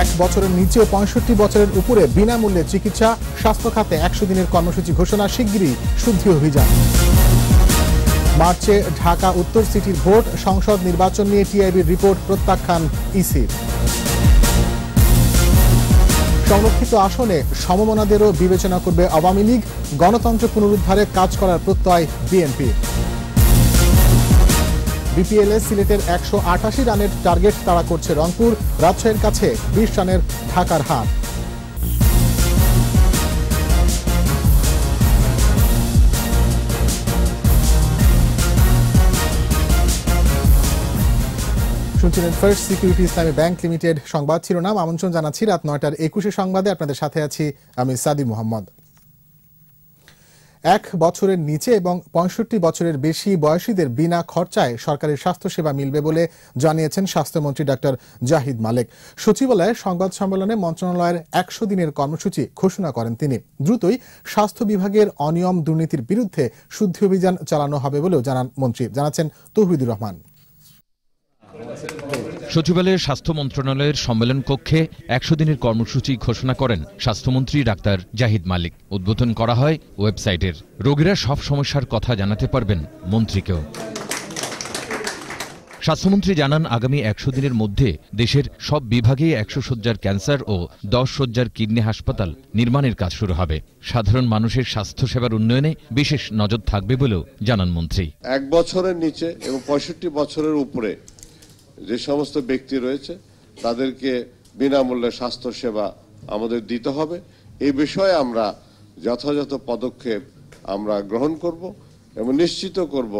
এক বছরের নিচে ও পঁয়ষট্টি বছরের উপরে বিনামূল্যে চিকিৎসা, স্বাস্থ্য খাতে একশো দিনের কর্মসূচি ঘোষণা, শিগগিরই শুদ্ধি অভিযান। মার্চে ঢাকা উত্তর সিটির ভোট, সংসদ নির্বাচন নিয়ে টিআইবির রিপোর্ট প্রত্যাখ্যান ইসির। সংরক্ষিত আসনে সমমনাদেরও বিবেচনা করবে আওয়ামী লীগ, গণতন্ত্র পুনরুদ্ধারে কাজ করার প্রত্যয় বিএনপি বিপিএলে সিলেটের একশো আটাশি রানের টার্গেট তাড়া করছে রংপুর, রাজশাহীর কাছে বিশ রানের ঢাকার হার। শুনছিলেন ফার্স্ট সিকিউরিটি ব্যাংক লিমিটেড সংবাদ শিরোনাম। আমন্ত্রণ জানাচ্ছি রাত নয়টার একুশে সংবাদে। আপনাদের সাথে আছি আমি সাদি মোহাম্মদ। এক বছরের নিচে এবং পঁয়ষট্টি বছরের বেশি বয়সীদের বিনা খরচায় সরকারি স্বাস্থ্যসেবা মিলবে বলে জানিয়েছেন স্বাস্থ্যমন্ত্রী ডাক্তার জাহিদ মালেক। সচিবালয়ে সংবাদ সম্মেলনে মন্ত্রণালয়ের একশো দিনের কর্মসূচি ঘোষণা করেন তিনি। দ্রুতই স্বাস্থ্য বিভাগের অনিয়ম দুর্নীতির বিরুদ্ধে শুদ্ধি অভিযান চালানো হবে বলেও জানান মন্ত্রী, জানাচ্ছেন তৌহিদুর রহমান। সচিবালয়ের স্বাস্থ্য মন্ত্রণালয়ের সম্মেলন কক্ষে একশো দিনের কর্মসূচি ঘোষণা করেন স্বাস্থ্যমন্ত্রী ডাক্তার জাহিদ মালিক। উদ্বোধন করা হয় ওয়েবসাইটের। রোগীরা সব সমস্যার কথা জানাতে পারবেন মন্ত্রীকেও। স্বাস্থ্যমন্ত্রী জানান, আগামী একশো দিনের মধ্যে দেশের সব বিভাগেই একশো শয্যার ক্যান্সার ও দশ শয্যার কিডনি হাসপাতাল নির্মাণের কাজ শুরু হবে। সাধারণ মানুষের স্বাস্থ্যসেবার উন্নয়নে বিশেষ নজর থাকবে বলেও জানান মন্ত্রী। এক বছরের নিচে এবং পঁয়ষট্টি বছরের উপরে যে সমস্ত ব্যক্তি রয়েছে তাদেরকে বিনামূল্যে স্বাস্থ্য সেবা আমাদের দিতে হবে। এই বিষয়ে আমরা যথাযথ পদক্ষেপ আমরা গ্রহণ করব এবং নিশ্চিত করব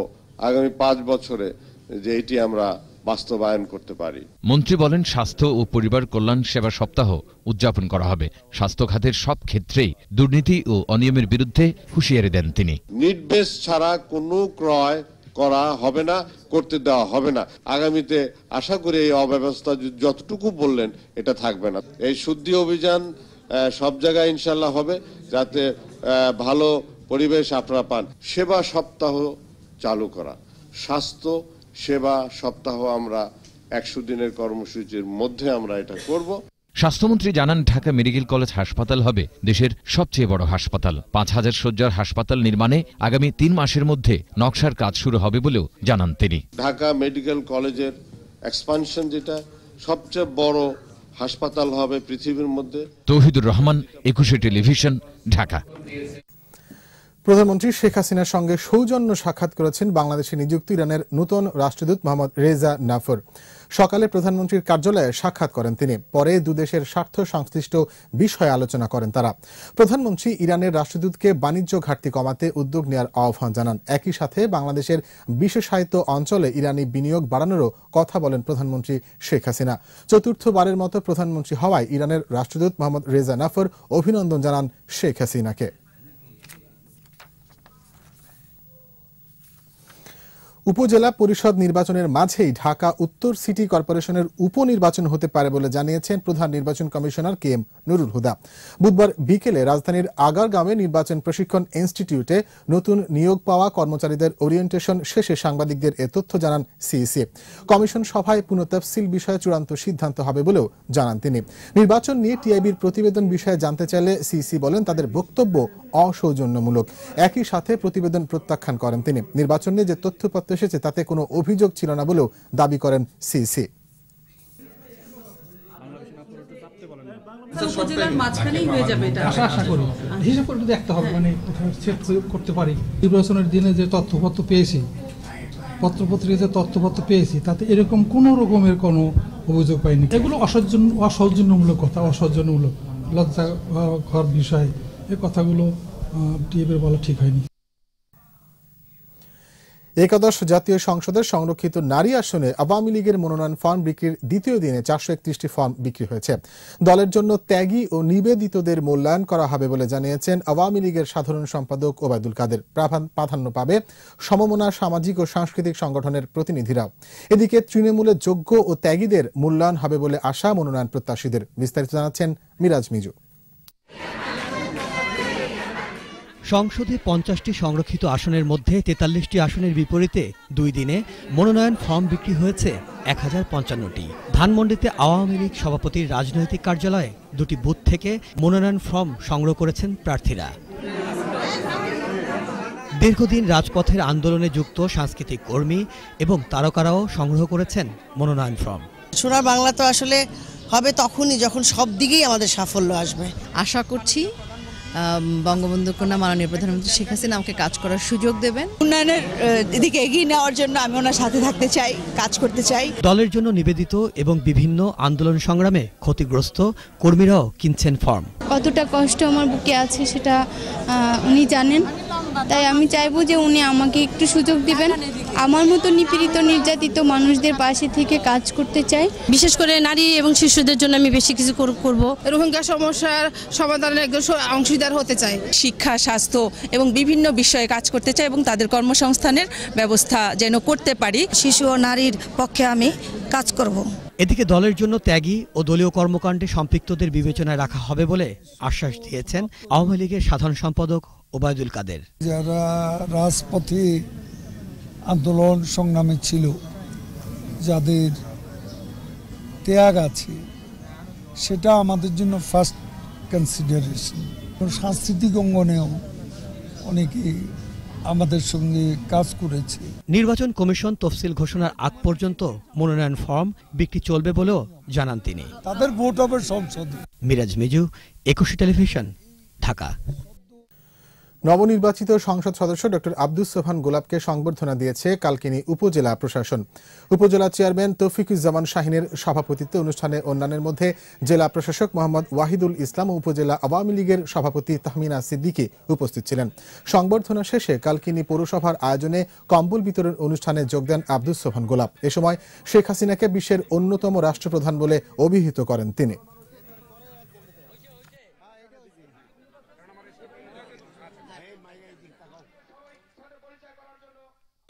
আগামী পাঁচ বছরে যে এটি আমরা বাস্তবায়ন করতে পারি। মন্ত্রী বলেন স্বাস্থ্য ও পরিবার কল্যাণ সেবা সপ্তাহ উদযাপন করা হবে। স্বাস্থ্য খাতের সব ক্ষেত্রেই দুর্নীতি ও অনিয়মের বিরুদ্ধে হুঁশিয়ারি দেন তিনি। নিট বেস ছাড়া কোনো ক্রয় করা হবে না, করতে দেওয়া হবে না। আগামীতে আশা করি এই অব্যবস্থা যতটুকু বললেন, এটা থাকবে না। এই শুদ্ধি অভিযান সব জায়গায় ইনশাল্লাহ হবে, যাতে ভালো পরিবেশ আপনারা পান। সেবা সপ্তাহ চালু করা। স্বাস্থ্য সেবা সপ্তাহ আমরা একশো দিনের কর্মসূচির মধ্যে আমরা এটা করব। স্বাস্থ্যমন্ত্রী জানান ঢাকা মেডিকেল কলেজ হাসপাতাল হবে দেশের সবচেয়ে বড় হাসপাতাল। পাঁচ হাজার শয্যার হাসপাতাল নির্মাণে আগামী তিন মাসের মধ্যে নকশার কাজ শুরু হবে বলেও জানান তিনি। ঢাকা মেডিকেল কলেজের এক্সপানশন যেটা সবচেয়ে বড় হাসপাতাল হবে পৃথিবীর মধ্যে। তৌহিদুর রহমান একুশে টেলিভিশন ঢাকা। প্রধানমন্ত্রী শেখ হাসিনার সঙ্গে সৌজন্য সাক্ষাৎ করেছেন বাংলাদেশে নিযুক্ত ইরানের নূতন রাষ্ট্রদূত মোহাম্মদ রেজা নাফর। সকালে প্রধানমন্ত্রীর কার্যালয়ে সাক্ষাৎ করেন তিনি। পরে দুদেশের স্বার্থ সংশ্লিষ্ট বিষয়ে আলোচনা করেন তারা। প্রধানমন্ত্রী ইরানের রাষ্ট্রদূতকে বাণিজ্য ঘাটতি কমাতে উদ্যোগ নেওয়ার আহ্বান জানান। একই সাথে বাংলাদেশের বিশেষায়িত অঞ্চলে ইরানি বিনিয়োগ বাড়ানোরও কথা বলেন প্রধানমন্ত্রী শেখ হাসিনা। চতুর্থবারের মতো প্রধানমন্ত্রী হওয়ায় ইরানের রাষ্ট্রদূত মোহাম্মদ রেজা নাফর অভিনন্দন জানান শেখ হাসিনাকে। উপজেলা পরিষদ নির্বাচনের মাঝেই ঢাকা উত্তর সিটি কর্পোরেশনের উপনির্বাচন হতে পারে বলে জানিয়েছেন প্রধান নির্বাচন commissioner K M Nurul Huda. বুধবার বিকেলে রাজধানীর আগারগাঁওয়ে নির্বাচন প্রশিক্ষণ ইনস্টিটিউটে নতুন নিয়োগ পাওয়া কর্মচারীদের ওরিয়েন্টেশন শেষে সাংবাদিকদের এ তথ্য জানান সিইসি। কমিশন সভায় পুনঃতফসিল বিষয়ে চূড়ান্ত সিদ্ধান্ত হবে বলেও জানান তিনি। নির্বাচন নিয়ে টিআইবির প্রতিবেদন বিষয়ে জানতে চাইলে সিইসি বলেন, তাদের বক্তব্য অসৌজন্যমূলক। একই সাথে প্রতিবেদন প্রত্যাখ্যান করেন তিনি। নির্বাচন নিয়ে যে তথ্যপত্র এসেছে তাতে কোনো অভিযোগ ছিল না বলেও দাবি করেন হয়ে হিসাব করে দেখতে হবে মানে করতে পারি। নির্বাচনের দিনে যে তথ্যপত্র পেয়েছি পত্রপত্রিকা যে তথ্যপত্র পেয়েছি তাতে এরকম কোনো রকমের কোনো অভিযোগ পাইনি। এগুলো অসৌজন্য অসৌজন্যমূলক কথা অসৌজন্যমূলক ঘর বিষয় এই কথাগুলো টিএবের বলা ঠিক হয়নি। একাদশ জাতীয় সংসদের সংরক্ষিত নারী আসনে আওয়ামী লীগের মনোনয়ন ফর্ম বিক্রির দ্বিতীয় দিনে চারশো একত্রিশটি ফর্ম বিক্রি হয়েছে। দলের জন্য ত্যাগী ও নিবেদিতদের মূল্যায়ন করা হবে বলে জানিয়েছেন আওয়ামী লীগের সাধারণ সম্পাদক ওবায়দুল কাদের। প্রাধান্য পাবে সমমনা সামাজিক ও সাংস্কৃতিক সংগঠনের প্রতিনিধিরা এদিকে তৃণমূলে যোগ্য ও ত্যাগীদের মূল্যায়ন হবে বলে আশা মনোনয়ন প্রত্যাশীদের। বিস্তারিত জানাচ্ছেন মিরাজ মিজু। সংসদে পঞ্চাশটি সংরক্ষিত আসনের মধ্যে তেতাল্লিশটি আসনের বিপরীতে দুই দিনে মনোনয়ন ফর্ম বিক্রি হয়েছে এক হাজার পঞ্চান্নটি। ধানমন্ডিতে আওয়ামী লীগ সভাপতির রাজনৈতিক কার্যালয়ে দুটি বুথ থেকে মনোনয়ন ফর্ম সংগ্রহ করেছেন প্রার্থীরা। দীর্ঘদিন রাজপথের আন্দোলনে যুক্ত সাংস্কৃতিক কর্মী এবং তারকারাও সংগ্রহ করেছেন মনোনয়ন ফর্ম। সোনার বাংলা তো আসলে হবে তখনই যখন সব দিকেই আমাদের সাফল্য আসবে। আশা করছি বঙ্গবন্ধু কন্যা মাননীয় প্রধানমন্ত্রী শেখ হাসিনা আমাকে কাজ করার সুযোগ দেবেন। উন্নয়নের দিকে এগিয়ে নেওয়ার জন্য আমি ওনার সাথে থাকতে চাই কাজ করতে চাই। দলের জন্য নিবেদিত এবং বিভিন্ন আন্দোলন সংগ্রামে ক্ষতিগ্রস্ত কর্মীরাও কিনছেন ফর্ম। কতটা কষ্ট আমার বুকে আছে সেটা উনি জানেন। তাই আমি চাইব যে উনি আমাকে একটু সুযোগ দিবেন। আমার মতো নিপীড়িত নির্যাতিত মানুষদের পাশে থেকে কাজ করতে চাই। বিশেষ করে নারী এবং শিশুদের জন্য আমি বেশি কিছু কর- করব। রোহিঙ্গা সমস্যার সমাধানের একজন অংশীদার হতে চাই। শিক্ষা স্বাস্থ্য এবং বিভিন্ন বিষয়ে কাজ করতে চাই এবং তাদের কর্মসংস্থানের ব্যবস্থা যেন করতে পারি। শিশু ও নারীর পক্ষে আমি কাজ করব। এদিকে দলের জন্য ত্যাগী ও দলীয় কর্মকাণ্ডে সম্পৃক্তদের বিবেচনায় রাখা হবে বলে আশ্বাস দিয়েছেন আওয়ামী লীগের সাধারণ সম্পাদক ওবায়দুল কাদের। যারা রাজপথে আন্দোলন সংগ্রামে ছিল, যাদের ত্যাগ আছে, সেটা আমাদের জন্য ফার্স্ট কনসিডারেশন সাংস্কৃতিক অঙ্গনেও অনেকে আমাদের সঙ্গে কাজ করেছে। নির্বাচন কমিশন তফসিল ঘোষণার আগ পর্যন্ত মনোনয়ন ফর্ম বিক্রি চলবে বলেও জানান তিনি। তাদের ভোট হবে সংসদে। মিরাজ মিজু একুশে টেলিভিশন ঢাকা। নবনির্বাচিত সংসদ সদস্য ডক্টর আব্দুস সোহান গোলাপকে সংবর্ধনা দিয়েছে কালকিনি উপজেলা প্রশাসন। উপজেলা চেয়ারম্যান তৌফিকুজ্জামান শাহিনের সভাপতিত্বে অনুষ্ঠানে অন্যান্যের মধ্যে জেলা প্রশাসক মোহাম্মদ ওয়াহিদুল ইসলাম উপজেলা আওয়ামী লীগের সভাপতি তাহমিনা সিদ্দিকি উপস্থিত ছিলেন। সংবর্ধনা শেষে কালকিনি পৌরসভার আয়োজনে কম্বল বিতরণ অনুষ্ঠানে যোগ দেন আব্দুস সোফান গোলাপ। এ সময় শেখ হাসিনাকে বিশ্বের অন্যতম রাষ্ট্রপ্রধান বলে অভিহিত করেন তিনি।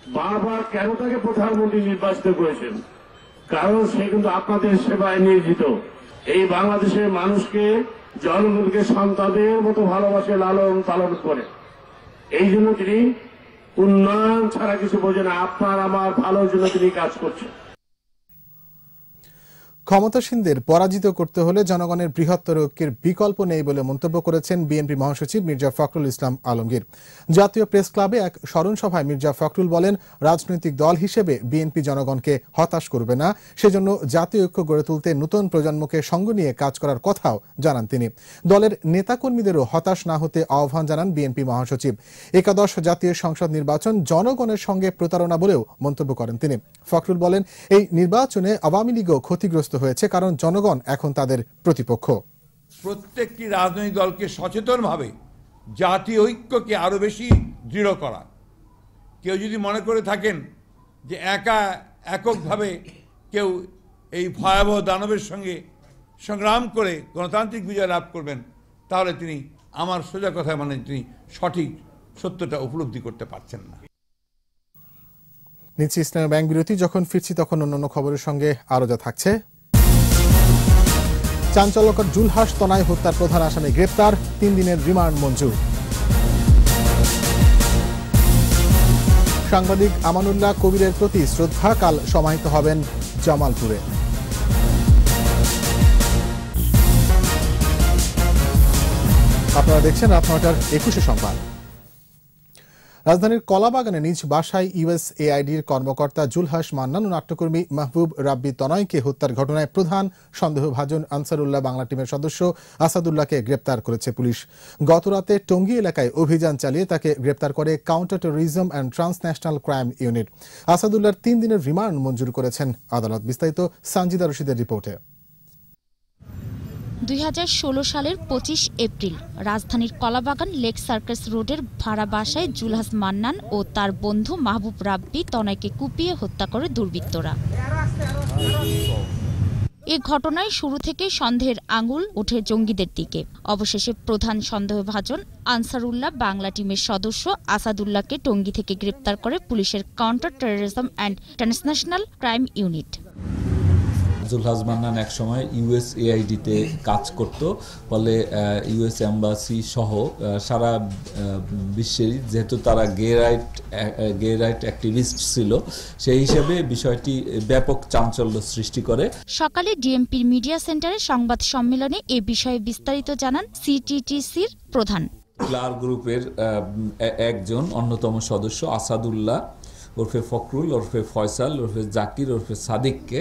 বারবার কেন তাকে প্রধানমন্ত্রী নির্বাচিত করেছেন? কারণ সে কিন্তু আপনাদের সেবায় নিয়োজিত। এই বাংলাদেশের মানুষকে, জনগণকে সন্তানদের মতো ভালোবাসে, লালন পালন করে। এই জন্য তিনি উন্নয়ন ছাড়া কিছু বোঝে না। আপনার আমার ভালোর জন্য তিনি কাজ করছেন। ক্ষমতাসীনদের পরাজিত করতে হলে জনগণের বৃহত্তর ঐক্যের বিকল্প নেই বলে মন্তব্য করেছেন বিএনপি মহাসচিব মির্জা ফখরুল ইসলাম আলমগীর। জাতীয় প্রেস ক্লাবে এক স্মরণ সভায় মির্জা ফখরুল বলেন, রাজনৈতিক দল হিসেবে বিএনপি জনগণকে হতাশ করবে না, সেজন্য জাতীয় ঐক্য গড়ে তুলতে নতুন প্রজন্মকে সঙ্গ নিয়ে কাজ করার কথাও জানান তিনি। দলের নেতাকর্মীদেরও হতাশ না হতে আহ্বান জানান বিএনপি মহাসচিব। একাদশ জাতীয় সংসদ নির্বাচন জনগণের সঙ্গে প্রতারণা বলেও মন্তব্য করেন তিনি। ফখরুল বলেন, এই নির্বাচনে আওয়ামী লীগও ক্ষতিগ্রস্ত হয়েছে কারণ জনগণ এখন তাদের প্রতিপক্ষ। প্রত্যেকটি রাজনৈতিক দলকে সচেতনভাবে জাতীয় ঐক্যকে আরও বেশি দৃঢ় করা। কেউ যদি মনে করে থাকেন যে একা এককভাবে কেউ এই ভয়াবহ দানবের সঙ্গে সংগ্রাম করে গণতান্ত্রিক বিজয় লাভ করবেন তাহলে তিনি আমার সোজা কথায় মানে তিনি সঠিক সত্যটা উপলব্ধি করতে পারছেন না। নিচ্ছি ইসলামী ব্যাংক বিরতি যখন ফিরছি তখন অন্যান্য খবরের সঙ্গে আরও যা থাকছে। চাঞ্চল্যকর জুলহাস তনাই হত্যার প্রধান আসামি গ্রেপ্তার, তিন দিনের রিমান্ড মঞ্জুর। সাংবাদিক আমানুল্লাহ কবিরের প্রতি শ্রদ্ধা, কাল সমাহিত হবেন জামালপুরে। আপনারা দেখছেন রাত নটার একুশে সংবাদ। রাজধানীর কলাবাগানে নিজ বাসায় ইউএসএআইডির কর্মকর্তা জুলহাস মান্নান ও নাট্যকর্মী মাহবুব রাব্বি তনয়কে হত্যার ঘটনায় প্রধান সন্দেহভাজন আনসারুল্লাহ বাংলা টিমের সদস্য আসাদুল্লাহকে গ্রেপ্তার করেছে পুলিশ। গতরাতে টঙ্গী এলাকায় অভিযান চালিয়ে তাকে গ্রেপ্তার করে counter terrorism and transnational crime unit. আসাদুল্লাহর তিন দিনের রিমান্ড মঞ্জুর করেছেন আদালত। বিস্তারিত সানজিদা রশিদের রিপোর্টে। দুই হাজার ষোলো সালের পঁচিশ এপ্রিল, রাজধানীর কলাবাগান লেক সার্কাস রোডের ভাড়া বাসায় জুলহাস মান্নান ও তার বন্ধু মাহবুব রাব্বি তনয়কে কুপিয়ে হত্যা করে দুর্বৃত্তরা। এ ঘটনায় শুরু থেকে সন্দেহের আঙুল ওঠে জঙ্গিদের দিকে। অবশেষে প্রধান সন্দেহভাজন আনসারুল্লাহ বাংলা টিমের সদস্য আসাদুল্লাহকে টঙ্গী থেকে গ্রেপ্তার করে পুলিশের counter terrorism and transnational crime unit. Julhaz Mannan এক সময় ইউএস এআইডিতে কাজ করত ফলে ইউএস এম্বাসি সহ সারা বিশ্বের যেহেতু তারা gay right gay right activist ছিল সেই হিসেবে বিষয়টি ব্যাপক চাঞ্চল্য সৃষ্টি করে। সকালে ডিএমপির মিডিয়া সেন্টারে সংবাদ সম্মেলনে এ বিষয়ে বিস্তারিত জানান সিটিটিসির প্রধান। ক্লার গ্রুপের একজন অন্যতম সদস্য আসাদুল্লাহ ওরফে ফখরুল ওরফে ফয়সাল ওরফে জাকির ওরফে সাদিককে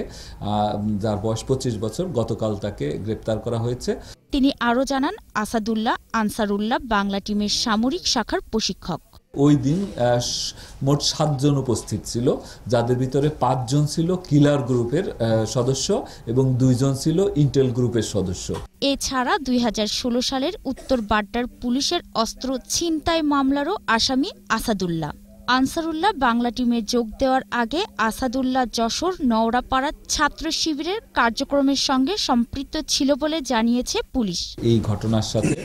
যার বয়স পঁচিশ বছর গতকাল তাকে গ্রেপ্তার করা হয়েছে। তিনি আরও জানান আসাদুল্লাহ আনসারুল্লাহ বাংলা টিমের সামরিক শাখার প্রশিক্ষক। ওই দিন মোট সাতজন উপস্থিত ছিল যাদের ভিতরে পাঁচজন ছিল কিলার গ্রুপের সদস্য এবং দুইজন ছিল ইন্টেল গ্রুপের সদস্য। এছাড়া দুই হাজার ষোলো সালের উত্তর বাড্ডার পুলিশের অস্ত্র ছিনতাই মামলারও আসামি আসাদুল্লাহ। আনসারুল্লাহ বাংলা টিমে যোগ দেওয়ার আগে আসাদুল্লাহ যশোর নওড়াপাড়া ছাত্র শিবিরের কার্যক্রমের সঙ্গে সম্পৃক্ত ছিল বলে জানিয়েছে পুলিশ। এই ঘটনার সাথে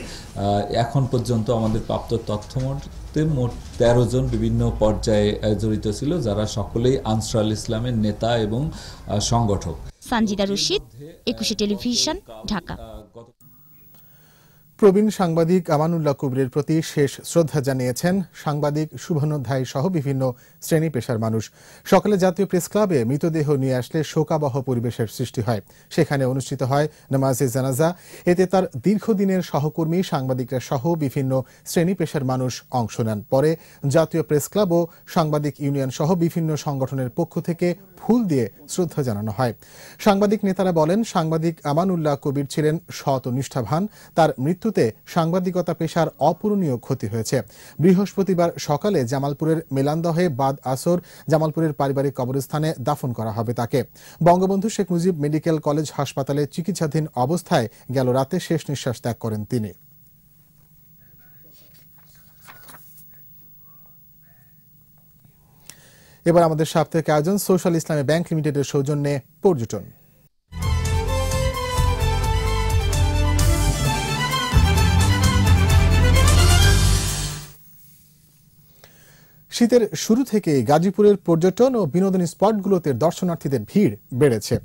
এখন পর্যন্ত আমাদের প্রাপ্ত তথ্য মতে মোট তেরো জন বিভিন্ন পর্যায়ে জড়িত ছিল যারা সকলেই আনসারুল ইসলামের নেতা এবং সংগঠক। সানজিদা রশিদ একুশে টেলিভিশন ঢাকা। প্রবীণ সাংবাদিক আমানুল্লাহ কুবরের প্রতি শেষ শ্রদ্ধা জানিয়েছেন সাংবাদিক শুভনোধ্যায় সহ বিভিন্ন শ্রেণি পেশার মানুষ। সকালে জাতীয় প্রেস ক্লাবে মৃতদেহ নিয়ে আসলে শোকাবহ পরিবেশের সৃষ্টি হয়। সেখানে অনুষ্ঠিত হয় নামাজে জানাজা। এতে তার দীর্ঘদিনের সহকর্মী, সাংবাদিকরা সহ বিভিন্ন শ্রেণি পেশার মানুষ অংশ নেন। পরে জাতীয় প্রেস ক্লাব ও সাংবাদিক ইউনিয়ন সহ বিভিন্ন সংগঠনের পক্ষ থেকে ফুল দিয়ে শ্রদ্ধা জানানো হয়। সাংবাদিক নেতারা বলেন, সাংবাদিক আমানুল্লাহ কবির ছিলেন সৎ ও নিষ্ঠাবান। তার মৃত্যুতে সাংবাদিকতা পেশার অপূরণীয় ক্ষতি হয়েছে। বৃহস্পতিবার সকালে জামালপুরের মেলান্দহে বাদ আসর জামালপুরের পারিবারিক কবরস্থানে দাফন করা হবে তাকে। বঙ্গবন্ধু শেখ মুজিব মেডিকেল কলেজ হাসপাতালে চিকিৎসাধীন অবস্থায় গেল রাতে শেষ নিঃশ্বাস ত্যাগ করেন তিনি। এবার আমাদের সাপ্তাহিক আয়োজন সোশ্যাল ইসলামী ব্যাংক লিমিটেডের সৌজন্যে পর্যটন। শীতের শুরু থেকে গাজীপুরের পর্যটন ও বিনোদনী স্পটগুলোতে দর্শনার্থীদের ভিড় বেড়েছে।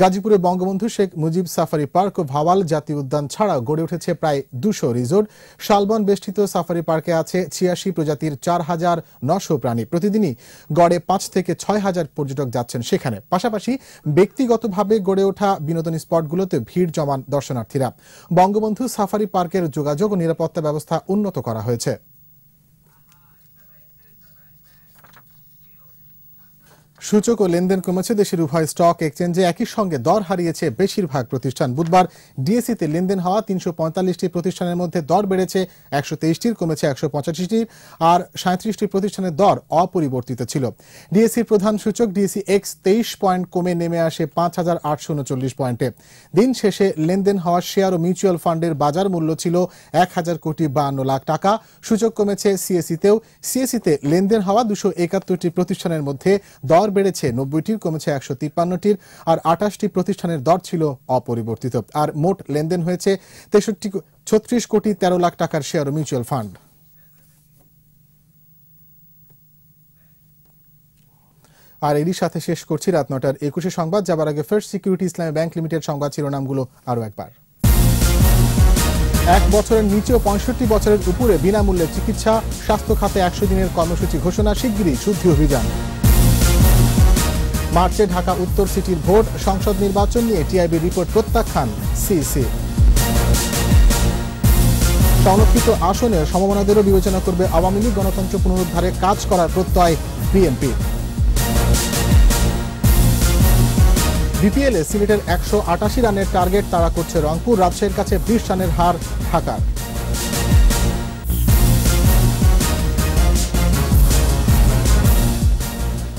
গাজীপুরে বঙ্গবন্ধু শেখ মুজিব সাফারি পার্ক ও ভাওয়াল জাতীয় উদ্যান ছাড়াও গড়ে উঠেছে প্রায় দুশো রিসোর্ট। শালবন বেষ্টিত সাফারি পার্কে আছে ছিয়াশি প্রজাতির চার হাজার নশো প্রাণী। প্রতিদিনই গড়ে পাঁচ থেকে ছয় হাজার পর্যটক যাচ্ছেন সেখানে। পাশাপাশি ব্যক্তিগতভাবে গড়ে ওঠা বিনোদনী স্পটগুলোতে ভিড় জমান দর্শনার্থীরা। বঙ্গবন্ধু সাফারি পার্কের যোগাযোগ ও নিরাপত্তা ব্যবস্থা উন্নত করা হয়েছে। সূচক ও লেনদেন কমেছে। দেশের উভয় স্টক এক্সচেঞ্জে একই সঙ্গে দর হারিয়েছে। বেশিরভাগ প্রতিষ্ঠান বুধবার ডিএসিতে লেনদেন হওয়া তিনশো পঁয়তাল্লিশটি প্রতিষ্ঠানের মধ্যে দর বেড়েছে। একশো তেইশটির কমেছে একশো পঁচাশিটির আর সাঁত্রিশটি প্রতিষ্ঠানের দর অপরিবর্তিত ছিল। ডিএসির প্রধান সূচক ডিএসি এক্স তেইশ পয়েন্ট কমে নেমে আসে পাঁচ হাজার আটশো উনচল্লিশ পয়েন্টে। দিন শেষে লেনদেন হওয়া শেয়ার ও মিউচুয়াল ফান্ডের বাজার মূল্য ছিল এক হাজার কোটি বাহান্ন লাখ টাকা। সূচক কমেছে সিএসিতেও সিএসিতে লেনদেন হওয়া দুশো একাত্তরটি প্রতিষ্ঠানের মধ্যে দর বেড়েছে, নব্বইটির কমেছে একশো তিপ্পান্নটির আর আটাশটি প্রতিষ্ঠানের দর ছিল অপরিবর্তিত। আর মোট লেনদেন হয়েছে তেষট্টি ছত্রিশ কোটি তেরো লাখ টাকার শেয়ার ও মিউচুয়াল ফান্ড আর এরই সাথে শেষ করছি রাত নটার একুশে সংবাদ, যাবার আগে First Security Islami Bank Limited সংবাদ শিরোনামগুলো আরও একবার। এক বছরের নিচে পঁয়ষট্টি বছরের উপরে বিনামূল্যে চিকিৎসা, স্বাস্থ্য খাতে একশো দিনের কর্মসূচি ঘোষণা, শিগগিরই শুদ্ধি অভিযান। মার্চে ঢাকা উত্তর সিটির ভোট, সংসদ নির্বাচন নিয়ে টিআইবি রিপোর্ট প্রত্যাখ্যান সিসি সংরক্ষিত আসনে সমমনাদেরও বিবেচনা করবে আওয়ামী লীগ, গণতন্ত্র পুনরুদ্ধারে কাজ করার প্রত্যয় বিএনপি। বিপিএলে সিলেটের একশো আটাশি রানের টার্গেট তারা করছে রংপুর, রাজশাহীর কাছে বিশ রানের হার ঢাকার।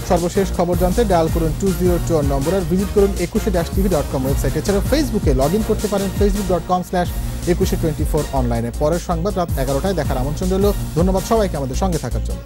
সর্বশেষ খবর জানতে ডায়াল করুন টু জিরো টু নম্বর আর ভিজিট করুন Ekushey dash TV dot com website এছাড়া ফেসবুকে লগ ইন করতে পারেন Facebook dot com slash Ekushey twenty four অনলাইনে পরের সংবাদ রাত এগারোটায় দেখার আমন্ত্রণ রইল। ধন্যবাদ সবাইকে আমাদের সঙ্গে থাকার জন্য।